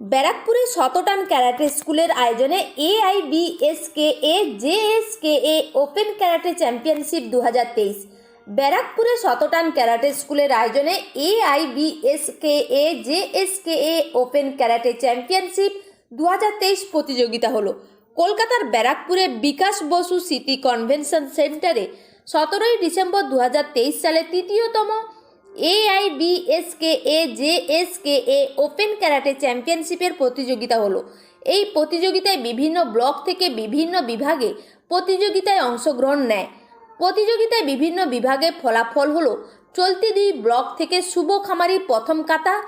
ব্যারাকপুরে Shotokan karate স্কুলের আয়োজনে AIBSK A JSK A open karate championship দু হাজার তেইশ। ব্যারাকপুরে শতটান ক্যারাটে স্কুলের আয়োজনে AIBSK A JSK A open karate championship দু হাজার তেইশ প্রতিযোগিতা হলো। কলকাতার ব্যারাকপুরে বিকাশ বসু সিটি কনভেনশন সেন্টারে সতেরোই ডিসেম্বর দু হাজার তেইশ সালে তৃতীয়তম AIBSK A J JSK A open karate চ্যাম্পিয়নশিপের প্রতিযোগিতা হলো। এই প্রতিযোগিতায় বিভিন্ন ব্লক থেকে বিভিন্ন বিভাগে প্রতিযোগিতায় অংশগ্রহণ নেয়। প্রতিযোগিতায় বিভিন্ন বিভাগে ফলাফল হলো, চলতি দুই ব্লক থেকে শুভ খামারি প্রথম কাতা,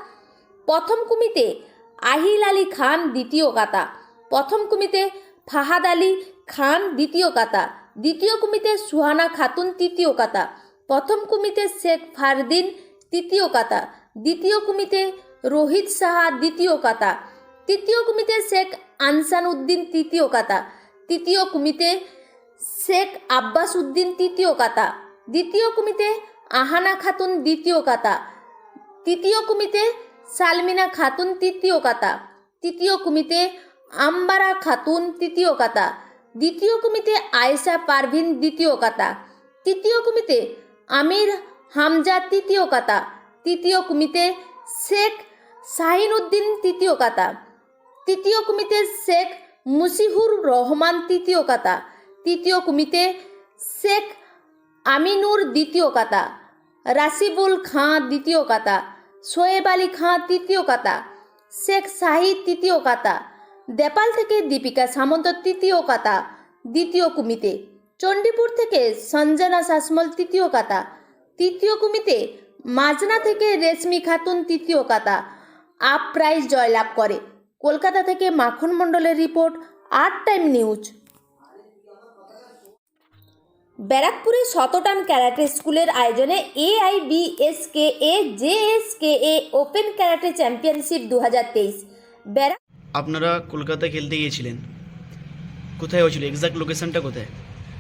প্রথম কুমিতে আহিল আলী খান দ্বিতীয় কাতা, প্রথম কুমিতে ফাহাদ আলী খান দ্বিতীয় কাতা, দ্বিতীয় কুমিতে সুহানা খাতুন তৃতীয় কাতা প্রথম কুমিতে শেখ ফারদিন, তৃতীয় কাতা। দ্বিতীয় কুমিতে রোহিত সাহা, দ্বিতীয় কাতা। তৃতীয় কুমিতে শেখ আনসান উদ্দিন, তৃতীয় কাতা। তৃতীয় কুমিতে শেখ আব্বাস উদ্দিন, তৃতীয় কাতা। দ্বিতীয় কুমিতে আহানা খাতুন, দ্বিতীয় কাতা। তৃতীয় কুমিতে সালমিনা খাতুন, তৃতীয় কাতা। তৃতীয় কুমিতে আম্বারা খাতুন, তৃতীয় কাতা। দ্বিতীয় কুমিতে আয়েশা পারভিন, দ্বিতীয় কাতা। তৃতীয় কুমিতে আমির হামজা তৃতীয় কাতা, তৃতীয় কুমিতে শেখ শাহিন উদ্দিন তৃতীয় কাতা, তৃতীয় কুমিতে শেখ মুসিহুর রহমান তৃতীয় কাতা, তৃতীয় কুমিতে শেখ আমিনুর দ্বিতীয় কাতা, রাশিবুল খাঁ দ্বিতীয় কাতা, শোয়েব আলী খাঁ তৃতীয় কাতা, শেখ শাহিদ তৃতীয় কাতা, দেপাল থেকে দীপিকা সামন্ত তৃতীয় কাতা, দ্বিতীয় কুমিতে চণ্ডীপুর থেকে সঞ্জনা শাসমল তৃতীয় কাতা। তৃতীয় কুমিতে মাজনা থেকে রেশমি খাতুন তৃতীয় কাতা। আপ প্রাইজ জয়লাভ করে। কলকাতা থেকে মাখন মণ্ডলের রিপোর্ট, আট টাইম নিউজ। ব্যারাকপুরে শতটান ক্যারাটে স্কুলের আয়োজনে AIBSK A J JSK A open karate championship দু হাজার তেইশ আপনারা কলকাতা খেলতে গিয়েছিলেন। কোথায় হয়েছিল? এক্সাক্ট লোকেশনটা কোথায়?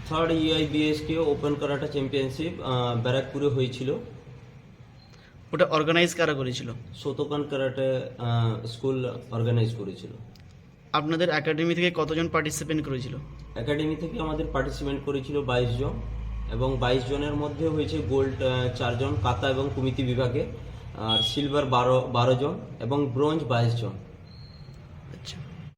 Third EIBSK open karate championship ব্যারাকপুরে হয়েছিল। ওটা অর্গানাইজ কারা করেছিল? শতকান কারাটে স্কুল অর্গানাইজ করেছিল। আপনাদের একাডেমি থেকে কতজন পার্টিসিপেন্ট করেছিল? একাডেমি থেকে আমাদের পার্টিসিপেন্ট করেছিল বাইশ জন এবং বাইশ জনের মধ্যে হয়েছে গোল্ড চারজন কাতা এবং কুমিতি বিভাগে আর সিলভার বারো বারো জন এবং ব্রোঞ্জ বাইশ জন। আচ্ছা।